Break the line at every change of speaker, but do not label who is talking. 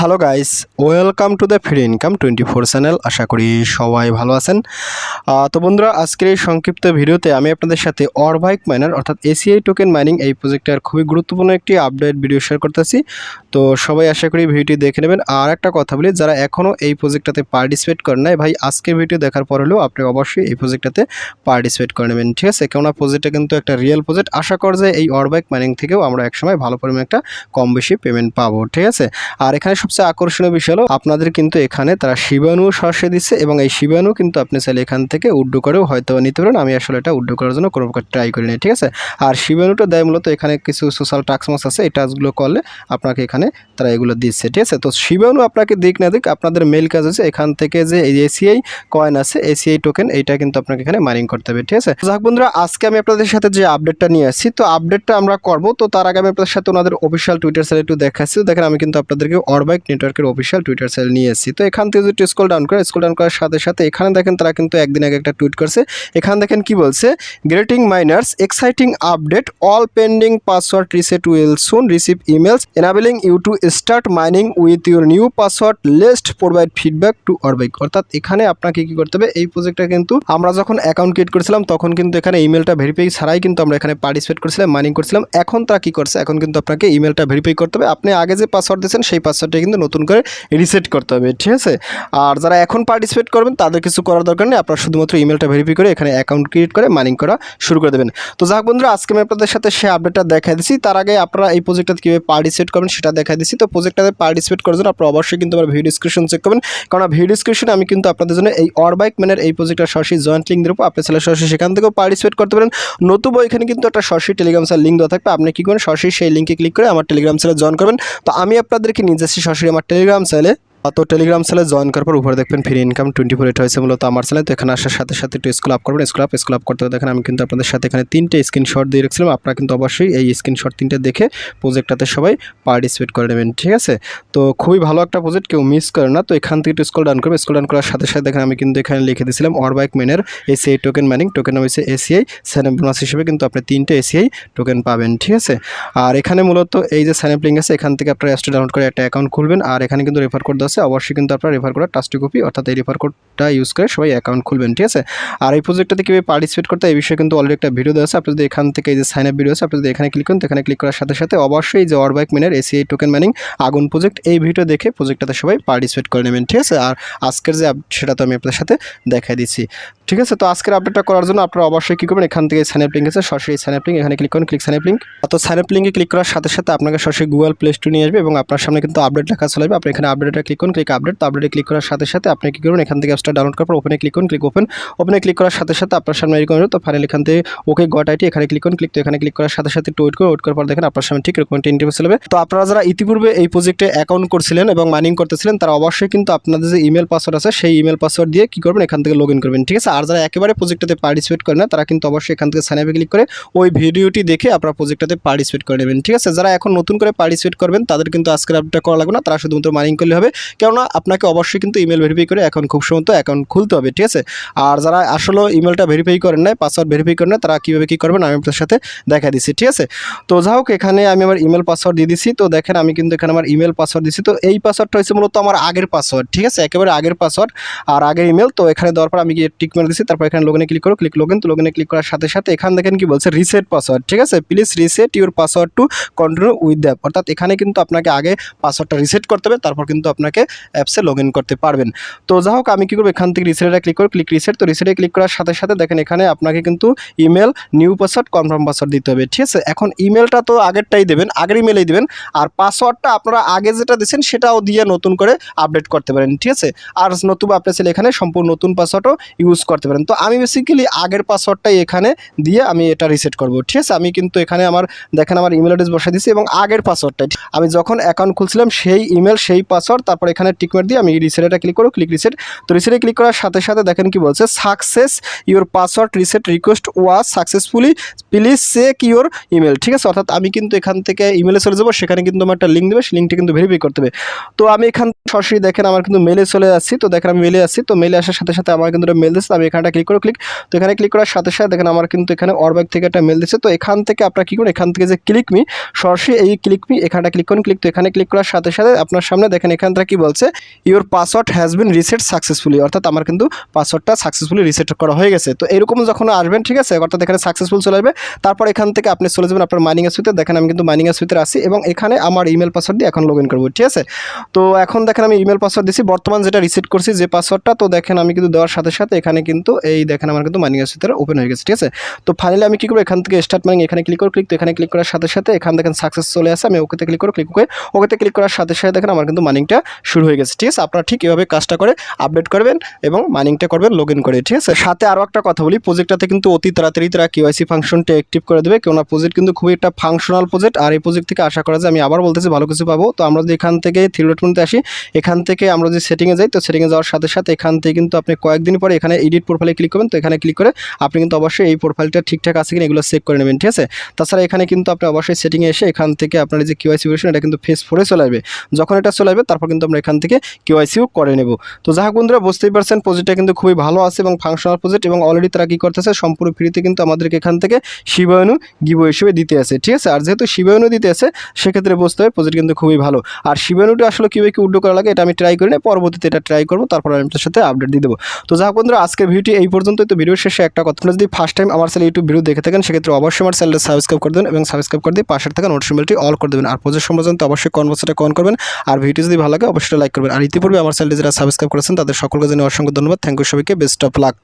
Hello guys welcome to the free income twenty four channel আশা করি সবাই ভালো আছেন। তো বন্ধুরা, আজকের এই সংক্ষিপ্ত ভিডিওতে আমি আপনাদের সাথে অরবাইক মাইনার, অর্থাৎ এসিআই টোকেন মাইনিং এই প্রজেক্টের খুবই গুরুত্বপূর্ণ একটি আপডেট ভিডিও শেয়ার করতেছি। তো সবাই আশা করি ভিডিওটি দেখে নেবেন। আর একটা কথা বলি, যারা এখনও এই প্রজেক্টটাতে পার্টিসিপেট করেন নাই, ভাই, আজকের ভিডিও দেখার পর হলেও আপনি অবশ্যই এই প্রজেক্টটাতে পার্টিসিপেট করে নেবেন, ঠিক আছে? কেননা প্রজেক্টটা কিন্তু একটা রিয়েল প্রজেক্ট আশা কর যে এই অরবাইক মাইনিং থেকেও আমরা একসময় ভালো পরিমাণে একটা কম বেশি পেমেন্ট পাবো, ঠিক আছে? আর এখানে সবচেয়ে আকর্ষণীয় বিষয় হলো, আপনাদের কিন্তু এখানে তারা শিবাণু সরাসরি দিচ্ছে এবং এই শিবাণু কিন্তু আপনি চাইলে এখান থেকে উড্ডো করেও হয়তো নিতে পারেন। আমি আসলে এটা উড্ডো করার জন্য কোনো প্রকার ট্রাই করিনি, ঠিক আছে? আর শিবাণুটা দেয় মূলত এখানে কিছু সোশ্যাল টাক্সমাস আছে, এই টাস্কগুলো করলে আপনাকে এখানে তারা এগুলো দিচ্ছে, ঠিক আছে? তো শিবাণু আপনাকে দিক না দিক আপনাদের মেল কাজ হচ্ছে, এখান থেকে যে এসিআই কয়েন আছে এসিআই টোকেন এইটা কিন্তু আপনাকে এখানে মাইনিং করতে হবে, ঠিক আছে? যাক বন্ধুরা, আজকে আমি আপনাদের সাথে যে আপডেটটা নিয়ে আসছি, তো আপডেটটা আমরা করব, তো তার আগে আমি আপনাদের সাথে ওনাদের অফিসিয়াল টুইটার চ্যানেল একটু দেখাচ্ছি, তো দেখেন আমি কিন্তু আপনাদেরকে অরবাইক নেটওয়ার্কের অফিসিয়াল টুইটার চ্যানেল নিয়ে এসেছি। তো এখান থেকে যদি স্কল ডাউন করে স্কল ডাউন করার সাথে সাথে এখানে দেখেন তারা কিন্তু একদিন আগে একটা টুইট করছে। এখানে দেখেন কি বলছে? Greeting miners exciting update all pending password reset will soon receive emails enabling you to start mining with your new password lest provide feedback to অরবাইক অর্থাৎ এখানে আপনাকে কি করতে হবে? এই প্রজেক্টটা কিন্তু আমরা যখন অ্যাকাউন্ট ক্রিয়েট করেছিলাম, তখন কিন্তু এখানে ইমেলটা ভেরিফাই ছাড়াই কিন্তু আমরা এখানে পার্টিসিপেট করেছিলাম মাইনিং করছিলাম। এখন তারা কি করছে? এখন কিন্তু আপনাকে ইমেলটা ভেরিফাই করতে হবে। আপনি আগে যে পাসওয়ার্ড দিয়েছেন, সেই পাসওয়ার্ডটা কিন্তু নতুন করে রিসেট করতে হবে, ঠিক আছে? আর যারা এখন পার্টিসিপেট করবেন, তাদের কিছু করার দরকার নেই। আপনারা শুধুমাত্র ইমেলটা ভেরিফাই করে এখানে অ্যাকাউন্ট ক্রিয়েট করে মাইনিং করা শুরু করে দেবেন। তো যাক বন্ধুরা, আজকে আমি আপনাদের সাথে সে আপডেটটা দেখাই দিচ্ছি তার আগে আপনারা এই প্রজেক্টটাতে কীভাবে পার্টিসিপেট করবেন, সেটা দেখাই দিচ্ছি তো প্রজেক্টটাতে পার্টিসিপেট করার জন্য আপনারা অবশ্যই কিন্তু আমার ভিডিও ডিসক্রিপশন চেক করবেন। কারণ ভিডিও ডিসক্রিপশনে আমি কিন্তু আপনাদের জন্য এই অরবাইক ম্যানের এই প্রজেক্টটা সরাসরি জয়েন্ট লিঙ্ক দেবো। আপনি ছেলে সরাসরি সেখান থেকেও পার্টিসিপেট করতে পারেন। নতুবা এখানে কিন্তু একটা সরাসরি টেলিগ্রাম স্যার লিঙ্ক দেওয়া থাকবে। আপনি কী করেন সরাসরি সেই লিঙ্কে ক্লিক করে আমার টেলিগ্রাম চ্যানেলে জয়েন করবেন। তো আমি আপনাদেরকে নিয়ে যাচ্ছি সরাসরি আমার টেলিগ্রাম চ্যানেলে তো টেলিগ্রাম চ্যানেলে জয়েন করার পর উপরে দেখবেন ফ্রি ইনকাম টোয়েন্টি ফোর এটা হয়েছে মূলত আমার চ্যানেল তো এখানে আসার সাথে সাথে একটু স্কুল আপ করবেন। স্কুল আপ স্কুল আপ করতে দেখেন আমি কিন্তু আপনাদের সাথে এখানে তিনটে স্ক্রিনশট দিয়ে রেখেছিলাম। আপনারা কিন্তু অবশ্যই এই স্ক্রিনশট তিনটে দেখে প্রজেক্টটাতে সবাই পার্টিসিপেট করে নেবেন, ঠিক আছে? তো খুবই ভালো একটা প্রজেক্ট কেউ মিস করে না। তো এখান থেকে একটু স্কুল ডাউন করবে। স্কুল ডাউন করার সাথে সাথে দেখেন আমি কিন্তু এখানে লিখে দিয়েছিলাম অরবাইক মেনের এসিআই টোকেন ম্যানিং টোকেন হচ্ছে এসিআই স্যানেপ হিসেবে কিন্তু আপনি তিনটে এসিআই টোকেন পাবেন, ঠিক আছে? আর এখানে মূলত এই যে স্যানেপ লিঙ্ক আছে, এখান থেকে আপনারা অ্যাস্টে ডাউনলোড করে একটা অ্যাকাউন্ট খুলবেন। আর এখানে কিন্তু রেফার কোড আছে, অবশ্যই কিন্তু আপনারা রেফার করার টাস্টি কপি অর্থাৎ এই রেফার কোডটা ইউজ করে সবাই অ্যাকাউন্ট খুলবেন, ঠিক আছে? আর এই প্রজেক্টটাতে কীভাবে পার্টিসিপেট করতে এই বিষয়ে কিন্তু অলরেডি একটা ভিডিও দেওয়া আছে। আপনি যদি এখান থেকে এই যে সাইন আপ ভিডিও আছে, আপনি যদি এখানে ক্লিক করেন এখানে ক্লিক করার সাথে সাথে অবশ্যই যে অরবাইক মেনের এসিআই টোকেন মাইনিং আগুন প্রজেক্ট এই ভিডিও দেখে প্রজেক্টটাতে সবাই পার্টিসিপেট করে নেবেন, ঠিক আছে? আর আজকের যে সেটা তো আমি আপনাদের সাথে দেখাই দিচ্ছি, ঠিক আছে? তো আজকের আপডেটটা করার জন্য আপনারা অবশ্যই কী করবেন? এখান থেকে সাইন আপ লিঙ্ক আছে, সরাসরি সাইন আপ লিঙ্ক এখানে ক্লিক করুন ক্লিক সাইন আপ লিঙ্ক তো সাইন আপ লিঙ্কে ক্লিক করার সাথে সাথে আপনাকে সরাসরি গুগল প্লে স্টোর নিয়ে আসবে এবং আপনার সামনে কিন্তু আপডেট লেখা চলে আপনি এখানে আপডেটটা ক্লিক করুন ক্লিক আপডেট তো আপডেটে ক্লিক করার সাথে সাথে আপনি কী করুন এখান থেকে অ্যাপসটা ডাউনলোড করার পর ওপেনে ক্লিক করুন ক্লিক ওপেন ওপেনে ক্লিক করার সাথে সাথে আপনার সামনে এরকম তো ফাইনাল এখান থেকে ওকে গট আইটি এখানে ক্লিক করুন ক্লিক তো এখানে ক্লিক করার সাথে সাথে একটু ওয়েট করে ওয়েট করার পর দেখেন আপনার সামনে ঠিক এরকম একটা তো আপনারা যারা ইতিপূর্বে এই প্রজেক্টে অ্যাকাউন্ট করছিলেন এবং মাইনিং করতেছিলেন, তারা অবশ্যই কিন্তু আপনাদের যে ইমেল পাসওয়ার্ড আছে, সেই ইমেল পাসওয়ার্ড দিয়ে কী করবেন? এখান থেকে লগ ইন করবেন, ঠিক আছে? আর যারা একেবারে প্রজেক্টটাতে পার্টিসিপেট করে না, তারা কিন্তু অবশ্যই এখান থেকে সাইন আপে ক্লিক করে ওই ভিডিওটি দেখে আপনারা প্রজেক্টটাতে পার্টিসিপেট করে নেবেন, ঠিক আছে? যারা এখন নতুন করে পার্টিসিপেট করবেন, তাদের কিন্তু আজকের আপডেট করা লাগবে না, তারা শুধুমাত্র মাইনিং করলে হবে। কেননা আপনাকে অবশ্যই কিন্তু ইমেল ভেরিফাই করে এখন খুব সময় অ্যাকাউন্ট খুলতে হবে, ঠিক আছে? আর যারা আসলে ইমেলটা ভেরিফাই করেন না পাসওয়ার্ড ভেরিফাই করেন না তারা কীভাবে কী করবেন আমি আপনার সাথে দেখা দিচ্ছি, ঠিক আছে? তো যা হোক, এখানে আমি আমার ইমেল পাসওয়ার্ড দিয়ে দিচ্ছি তো দেখেন, আমি কিন্তু এখানে আমার ইমেল পাসওয়ার্ড দিচ্ছি তো এই পাসওয়ার্ডটা হচ্ছে মূলত আমার আগের পাসওয়ার্ড ঠিক আছে? একেবারে আগের পাসওয়ার্ড আর আগের ইমেল তো এখানে দেওয়ার পর আমি টিক মেরে দিচ্ছি তারপর এখানে লগইনে ক্লিক করো ক্লিক লগইন তো লগইনে ক্লিক করার সাথে সাথে এখানে দেখেন কি বলছে রিসেট পাসওয়ার্ড ঠিক আছে? Please reset your password to continue with dApp অর্থাৎ এখানে কিন্তু আপনাকে আগে পাসওয়ার্ডটা রিসেট করতে হবে, তারপর কিন্তু আপনাকে অ্যাপসে লগ করতে পারবেন। তো যা হোক, আমি কী করব? এখান থেকে রিসেটে ক্লিক করো ক্লিক রিসেট তো রিসেটে ক্লিক করার সাথে সাথে দেখেন এখানে আপনাকে কিন্তু email new password confirm password দিতে হবে। ঠিক আছে? এখন ইমেলটা তো আগেরটাই দেবেন, আগের ইমেলেই দেবেন। আর পাসওয়ার্ডটা আপনারা আগে যেটা দিয়েছেন, সেটাও দিয়ে নতুন করে আপডেট করতে পারেন। ঠিক আছে? আর নতুবা আপনি চাইলে এখানে সম্পূর্ণ নতুন পাসওয়ার্ডও ইউজ করতে পারেন। তো আমি বেসিক্যালি আগের পাসওয়ার্ডটাই এখানে দিয়ে আমি এটা রিসেট করব। ঠিক আছে? আমি কিন্তু এখানে আমার, দেখেন আমার ইমেল অ্যাড্রেস বসাই দিচ্ছি এবং আগের পাসওয়ার্ডটাই আমি যখন অ্যাকাউন্ট খুলছিলাম, সেই ইমেল সেই পাসওয়ার্ড তারপরে এখানে টিকমার দিয়ে আমি রিসেটটা ক্লিক করো ক্লিক রিসেট তো রিসেটে ক্লিক করার সাথে সাথে দেখেন কি বলছে success your password reset request was successfully please check your email ঠিক আছে, অর্থাৎ আমি কিন্তু এখান থেকে ইমেলে চলে যাব, সেখানে কিন্তু আমার একটা লিঙ্ক দেবে, সেই লিঙ্কটা কিন্তু ভেরিফাই করতে হবে। তো আমি এখান সরাসরি দেখেন আমার কিন্তু মেলে চলে যাচ্ছি তো দেখেন আমি মেলে আসছি, তো মেলে আসার সাথে সাথে আমার কিন্তু মেল দিচ্ছে আমি এখানটা ক্লিক করে ক্লিক তো এখানে ক্লিক করার সাথে সাথে দেখেন আমার কিন্তু এখানে অরব্যাগ থেকে একটা মেল দিচ্ছে, তো এখান থেকে আপনারা কী করুন এখান থেকে যে ক্লিক মি সরাসরি এই ক্লিক মি এখানটা ক্লিক করুন ক্লিক তো এখানে ক্লিক করার সাথে সাথে আপনার সামনে দেখেন এখান থেকে কি বলছে your password has been reset successfully অর্থাৎ আমার কিন্তু পাসওয়ার্ডটা সাকসেসফুলি রিসেট করা হয়ে গেছে। তো এরকম যখন আসবেন, ঠিক আছে? অর্থাৎ এখানে সাকসেসফুল চলে আসবে। তারপর এখান থেকে আপনি চলে যাবেন আপনার মাইনিং সুইতে দেখেন, আমি কিন্তু মাইনিং সুইতে আসি এবং এখানে আমার ইমেল পাসওয়ার্ড দিয়ে এখন লগ ইন করব, ঠিক আছে? তো এখন দেখেন, আমি ইমেল পাসওয়ার্ড দিচ্ছি বর্তমান যেটা রিসেট করছি যে পাসওয়ার্ডটা তো দেখেন, আমি কিন্তু দেওয়ার সাথে সাথে এখানে কিন্তু এই দেখেন, আমার কিন্তু মাইনিং সুইতে ওপেন হয়ে গেছে, ঠিক আছে? তো ফাইনালি আমি কি করব? এখান থেকে স্টার্ট মাইনিং এখানে ক্লিক করে ক্লিক তো এখানে ক্লিক করার সাথে সাথে এখান দেখেন সাকসেস চলে আসে। আমি ওকেতে ক্লিক করে ক্লিক করে ওকেতে ক্লিক করার সাথে সাথে দেখেন, আমার কিন্তু মাইনিংটা শুরু হয়ে গেছে, ঠিক আছে? আপনারা ঠিক এভাবে কাজটা করে আপডেট করবেন এবং মাইনিংটা করবেন লগ করে, ঠিক আছে? সাথে আরও একটা কথা বলি প্রজেক্টটাতে কিন্তু অতি তাড়াতাড়ি তারা কেওয়াইসি ফাংশনটা অ্যাক্টিভ করে দেবে, কেননা প্রজেক্ট কিন্তু খুবই একটা ফাংশনাল প্রজেক্ট আর এই প্রজেক্ট থেকে আশা করা যায়, আমি আবার বলতেছি ভালো কিছু পাবো। তো আমরা যদি এখান থেকে থ্রি ডট আসি, এখান থেকে আমরা যদি সেটিংয়ে যাই, তো সেটিংয়ে যাওয়ার সাথে সাথে এখান থেকে কিন্তু আপনি কয়েকদিন পরে এখানে এডিট প্রোফাইলে ক্লিক করবেন, তো এখানে ক্লিক করে আপনি কিন্তু অবশ্যই এই প্রোফাইলটা ঠিকঠাক আছে কিনা এগুলো চেক করে নেবেন, ঠিক আছে? তাছাড়া এখানে কিন্তু আপনি অবশ্যই সেটিংয়ে এসে এখান থেকে আপনার যে কিউআইসি ভার্সন এটা কিন্তু ফেস ফোরে চলে আসবে। যখন এটা চলে আসবে, তারপর কিন্তু আমরা এখান থেকে কিউআইসিও করে নেব। তো যাই হোক বন্ধুরা, বুঝতেই পারছেন প্রজেক্টটা কিন্তু খুবই ভালো আছে এবং ফাংশনাল প্রজেক্ট এবং অলরেডি তারা কী করতেছে, সম্পূর্ণ ফ্রিতে কিন্তু আমাদেরকে এখান থেকে শিবায়নু গিবো হিসেবে দিতে আছে, ঠিক আছে? আর যেহেতু শিবায়নু দিতে আছে, সেক্ষেত্রে বুঝতে হবে প্রজেক্ট কিন্তু খুবই ভালো। আর শিবায়নুটা আসলে কীভাবে কি উড্ডো করা লাগে, এটা আমি ট্রাই করি না পরবর্তীতে এটা ট্রাই করব, তারপর আমি আপনার সাথে আপডেট দিয়ে দেবো। তো যাই হোক বন্ধুরা, আজকের ভিডিওটি এই পর্যন্তই। তো ভিডিওর শেষে একটা কথা যদি ফার্স্ট টাইম আমার চ্যানেল ইউটিউব ভিডিও দেখে থাকেন, সেক্ষেত্রে অবশ্যই আমার চ্যানেলটা সাবস্ক্রাইব করে দেবেন এবং সাবস্ক্রাইব করে দিয়ে পাশের থাকা নোটিফিকেশনটি অল করে দেবেন। আর প্রজেক্ট সম্পর্কে অবশ্যই কনভার্সটা কন করবেন। আর ভিডিও যদি ভালো লাগে অবশ্যই লাইক করবেন। আর ইতিপূর্বে আমার চ্যানেলটি যারা সাবস্ক্রাইব করেছেন, তাদের সকলকে জানিয়ে অসংখ্য ধন্যবাদ। থ্যাংক ইউ সবাইকে। Best of luck